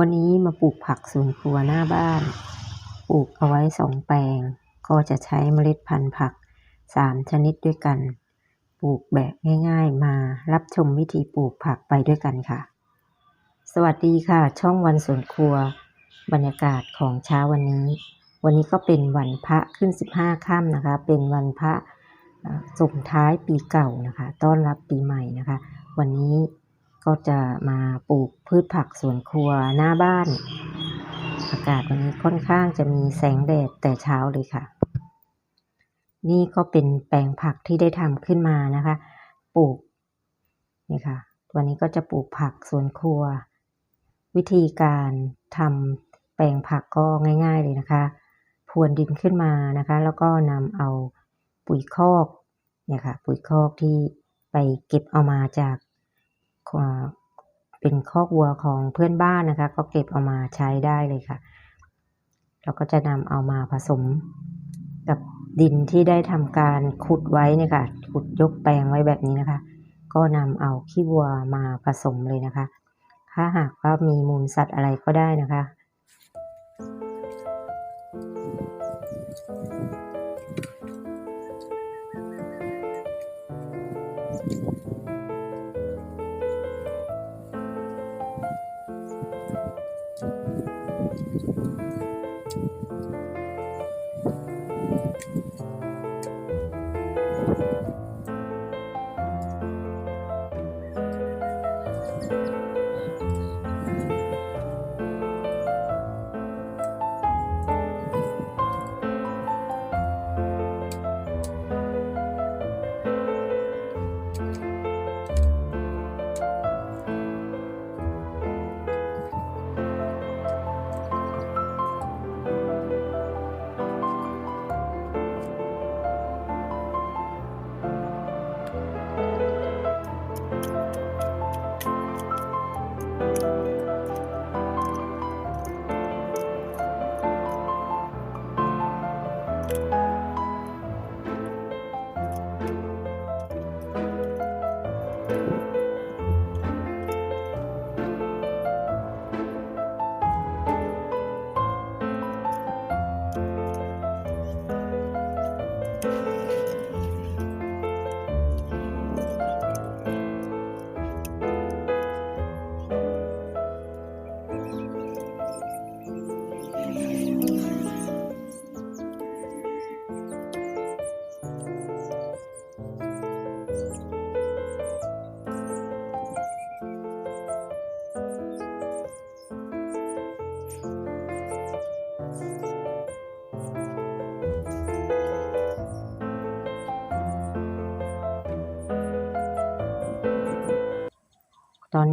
วันนี้มาปลูกผักสวนครัวหน้าบ้าน ปลูกเอาไว้สองแปลง ก็จะใช้เมล็ดพันธุ์ผักสามชนิดด้วยกัน ปลูกแบบง่ายๆ มารับชมวิธีปลูกผักไปด้วยกันค่ะ สวัสดีค่ะ ช่องวันสวนครัว บรรยากาศของเช้าวันนี้ วันนี้ก็เป็นวันพระขึ้น15ค่ำนะคะ เป็นวันพระส่งท้ายปีเก่านะคะ ต้อนรับปีใหม่นะคะ วันนี้ ก็จะมาปลูกพืชผักสวนครัวหน้าบ้าน อากาศวันนี้ค่อนข้างจะมีแสงแดดแต่เช้าเลยค่ะ นี่ก็เป็นแปลงผักที่ได้ทำขึ้นมานะคะ ปลูกนี่ค่ะ วันนี้ก็จะปลูกผักสวนครัว วิธีการทำแปลงผักก็ง่าย ๆเลยนะคะพรวนดินขึ้นมานะคะ แล้วก็นำเอาปุ๋ยคอกเนี่ยค่ะ ปุ๋ยคอกที่ไปเก็บเอามาจาก อ่าเป็นคอกวัวของเพื่อนบ้านนะคะ ก็เก็บเอามาใช้ได้เลยค่ะ เราก็จะนำเอามาผสมกับดินที่ได้ทำการขุดไว้เนี่ยค่ะขุดยกแปลงไว้แบบนี้นะคะ ก็นำเอาขี้วัวมาผสมเลยนะคะ ถ้าหากว่ามีมูลสัตว์อะไรก็ได้นะคะ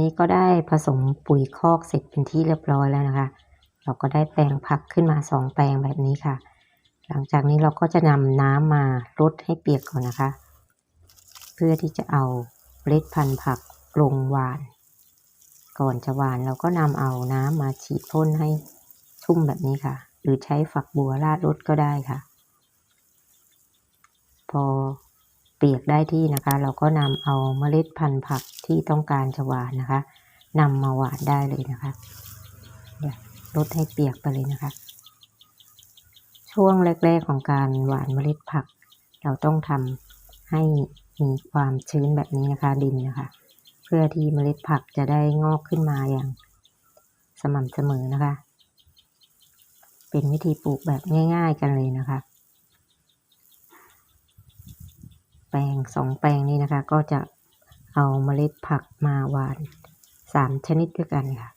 นี้ก็ได้ผสมปุ๋ยคอกเสร็จเป็นที่เรียบร้อยแล้วนะคะ เราก็ได้แปลงผักขึ้นมาสองแปลงแบบนี้ค่ะ หลังจากนี้เราก็จะนำน้ำมารดให้เปียกก่อนนะคะ เพื่อที่จะเอาเมล็ดพันธุ์ผักลงหวาน ก่อนจะหวานเราก็นำเอาน้ำมาฉีดพ่นให้ชุ่มแบบนี้ค่ะ หรือใช้ฝักบัวราดรดก็ได้ค่ะ พอ เปียกได้ที่นะคะ เราก็นำเอาเมล็ดพันธุ์ผักที่ต้องการจะหวานนะคะนำมาหวานได้เลยนะคะเดี๋ยวลดให้เปียกไปเลยนะคะ ช่วงแรก ๆของการหวานเมล็ดผัก เราต้องทำให้มีความชื้นแบบนี้นะคะดินนะคะ เพื่อที่เมล็ดผักจะได้งอกขึ้นมาอย่างสม่ำเสมอนะคะ เป็นวิธีปลูกแบบง่าย ๆ กันเลยนะคะ แปลงสองแปลงนี้นะคะ ก็จะเอาเมล็ดผักมาหวานสามชนิดด้วยกันค่ะ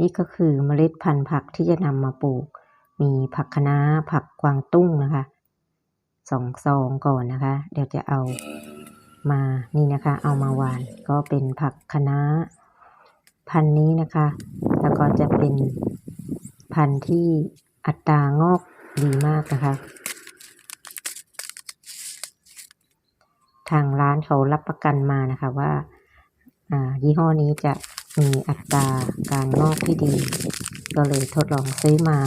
นี่ก็คือเมล็ดพันธุ์ผักที่จะนำมาปลูก มีผักคะน้าผักกวางตุ้งนะคะสองซองก่อนนะคะ เดี๋ยวจะเอามานี่นะคะ เอามาหวานก็เป็นผักคะน้าพันนี้นะคะ แล้วก็จะเป็น พันธุ์ที่อัตรางอกดีมากนะคะ ทางร้านเขารับประกันมานะคะว่าอ่ายี่ห้อนี้จะมีอัตราการงอกที่ดี ก็เลยทดลองซื้อมา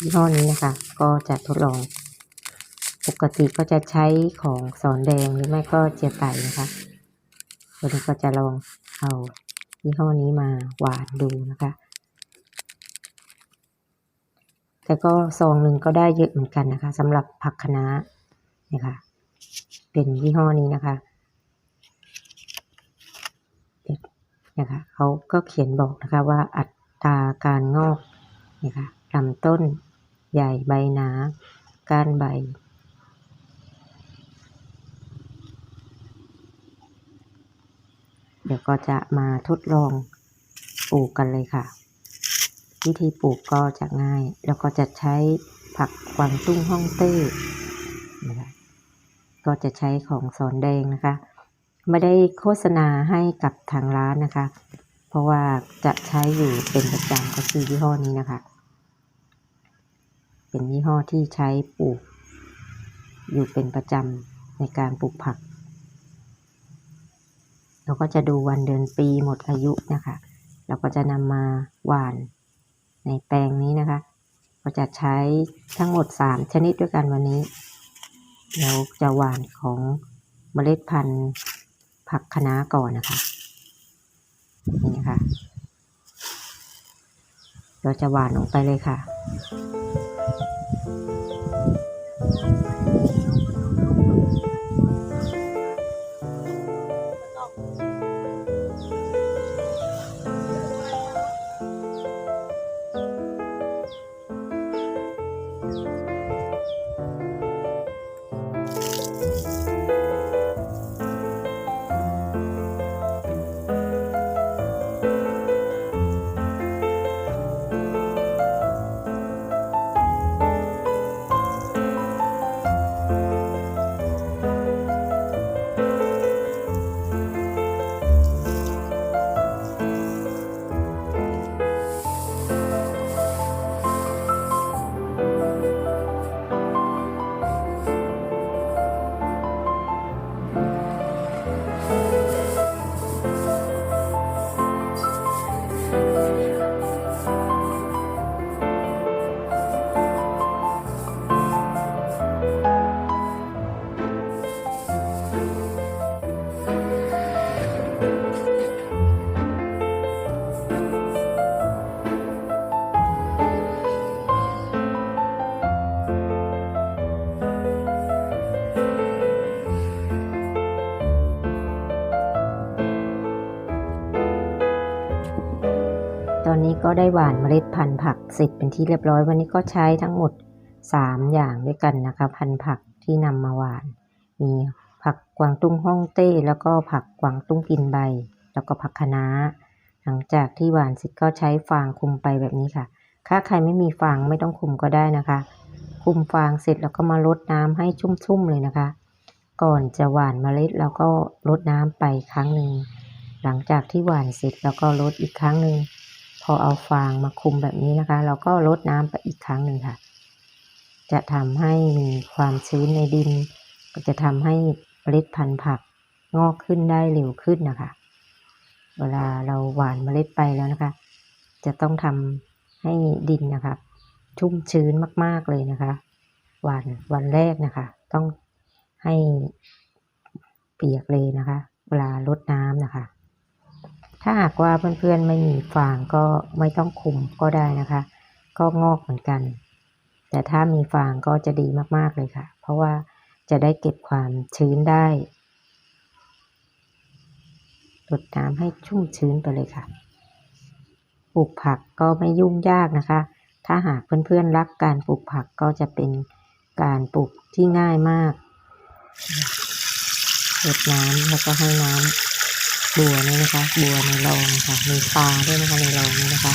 ยี่ห้อนี้นะคะ ก็จะทดลองปปกติก็จะใช้ของสอนแดงหรือไม่ก็เจียไต่นะคะวันนี้ก็จะลองเอายี่ห้อนี้มาหวานดูนะคะ แต่ก็ซองหนึ่งก็ได้เยอะเหมือนกันนะคะสำหรับผักคะน้าเนี่ยค่ะ เป็นยี่ห้อนี้นะคะเนี่ยค่ะเขาก็เขียนบอกนะคะว่าอัตราการงอกเนี่ยค่ะลำต้นใหญ่ใบหนาก้านใบเดี๋ยวก็จะมาทดลองปลูกกันเลยค่ะ วิธีปลูกก็จะง่าย แล้วก็จะใช้ผักกวางตุ้งฮ่องเต้นะคะก็จะใช้ของสอนแดงนะคะ ไม่ได้โฆษณาให้กับทางร้านนะคะ เพราะว่าจะใช้อยู่เป็นประจำก็คือยี่ห้อนี้นะคะ เป็นยี่ห้อที่ใช้ปลูก อยู่เป็นประจำในการปลูกผัก เราก็จะดูวันเดือนปีหมดอายุนะคะ เราก็จะนำมาหว่าน ในแปลงนี้นะคะ ก็จะใช้ทั้งหมด 3 ชนิดด้วยกันวันนี้เราจะหว่านของเมล็ดพันธุ์ผักคะน้าก่อนนะคะ นี่นะคะ เราจะหว่านลงไปเลยค่ะ ก็ได้หว่านเมล็ดพันธุ์ผักเสร็จเป็นที่เรียบร้อยวันนี้ก็ใช้ทั้งหมด 3 อย่างด้วยกันนะคะ พันธุ์ผักที่นำมาหว่าน มีผักกวางตุ้งฮ่องเต้ แล้วก็ผักกวางตุ้งกินใบ แล้วก็ผักคะน้า หลังจากที่หว่านเสร็จก็ใช้ฟางคุมไปแบบนี้ค่ะ ถ้าใครไม่มีฟางไม่ต้องคุมก็ได้นะคะ คุมฟางเสร็จแล้วก็มารดน้ำให้ชุ่มๆเลยนะคะ ก่อนจะหว่านเมล็ดแล้วก็รดน้ำไปครั้งหนึ่งหลังจากที่หว่านเสร็จแล้วก็รดอีกครั้งหนึ่ง พอเอาฟางมาคุมแบบนี้นะคะ เราก็รดน้ำไปอีกครั้งหนึ่งค่ะ จะทำให้มีความชื้นในดิน ก็จะทำให้เมล็ดพันธุ์ผักงอกขึ้นได้เร็วขึ้นนะคะ เวลาเราหว่านเมล็ดไปแล้วนะคะ จะต้องทำให้ดินนะคะชุ่มชื้นมาก ๆเลยนะคะหว่านวันแรกนะคะ ต้องให้เปียกเลยนะคะ เวลารดน้ำนะคะ ถ้าหากว่าเพื่อนๆไม่มีฟางก็ไม่ต้องคุมก็ได้นะคะ ก็งอกเหมือนกัน แต่ถ้ามีฟางก็จะดีมากๆเลยค่ะ เพราะว่าจะได้เก็บความชื้นได้รดน้ำให้ชุ่มชื้นไปเลยค่ะ ปลูกผักก็ไม่ยุ่งยากนะคะ ถ้าหากเพื่อนๆรักการปลูกผักก็จะเป็นการปลูกที่ง่ายมากรดน้ำแล้วก็ให้น้ำ บัวนี่นะคะ บัวในรองค่ะมีปลาด้วยนะคะในรองนี้นะคะ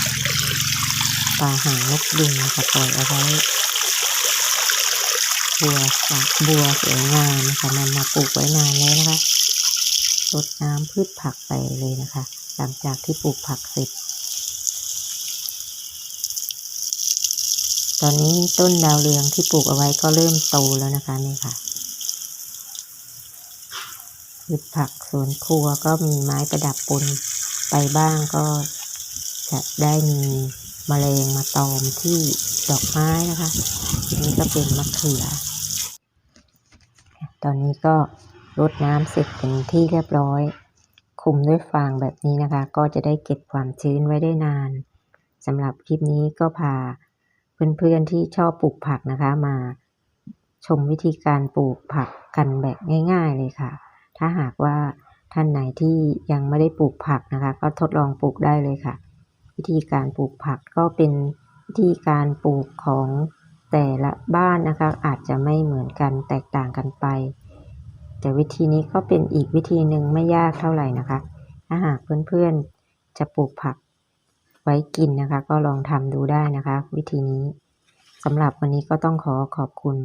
ปลาหางนกยุงค่ะปล่อยเอาไว้บัวสักบัวสวยงามนะคะนำมาปลูกไว้นานแล้วนะคะรดน้ำพืชผักไปเลยนะคะ หลังจากที่ปลูกผักเสร็จ ตอนนี้ต้นดาวเรืองที่ปลูกเอาไว้ก็เริ่มโตแล้วนะคะนี่ค่ะ พืชผักสวนครัวก็มีไม้ประดับปนไปบ้างก็จะได้มีแมลงมาตอมที่ดอกไม้นะคะนนี้ก็เป็นมะเขือ ตอนนี้ก็รดน้ำเสร็จเป็นที่เรียบร้อย คุมด้วยฟางแบบนี้นะคะ ก็จะได้เก็บความชื้นไว้ได้นานสำหรับคลิปนี้ก็พาเพื่อนๆที่ชอบปลูกผักนะคะมาชมวิธีการปลูกผักกันแบบง่าย ๆ เลยค่ะ ถ้าหากว่าท่านไหนที่ยังไม่ได้ปลูกผักนะคะ ก็ทดลองปลูกได้เลยค่ะ วิธีการปลูกผักก็เป็นวิธีการปลูกของแต่ละบ้านนะคะ อาจจะไม่เหมือนกันแตกต่างกันไป แต่วิธีนี้ก็เป็นอีกวิธีหนึ่งไม่ยากเท่าไหร่นะคะ ถ้าหากเพื่อนๆจะปลูกผักไว้กินนะคะ ก็ลองทำดูได้นะคะ วิธีนี้สำหรับวันนี้ก็ต้องขอขอบคุณ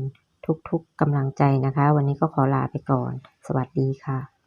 ทุกๆกำลังใจนะคะ วันนี้ก็ขอลาไปก่อน สวัสดีค่ะ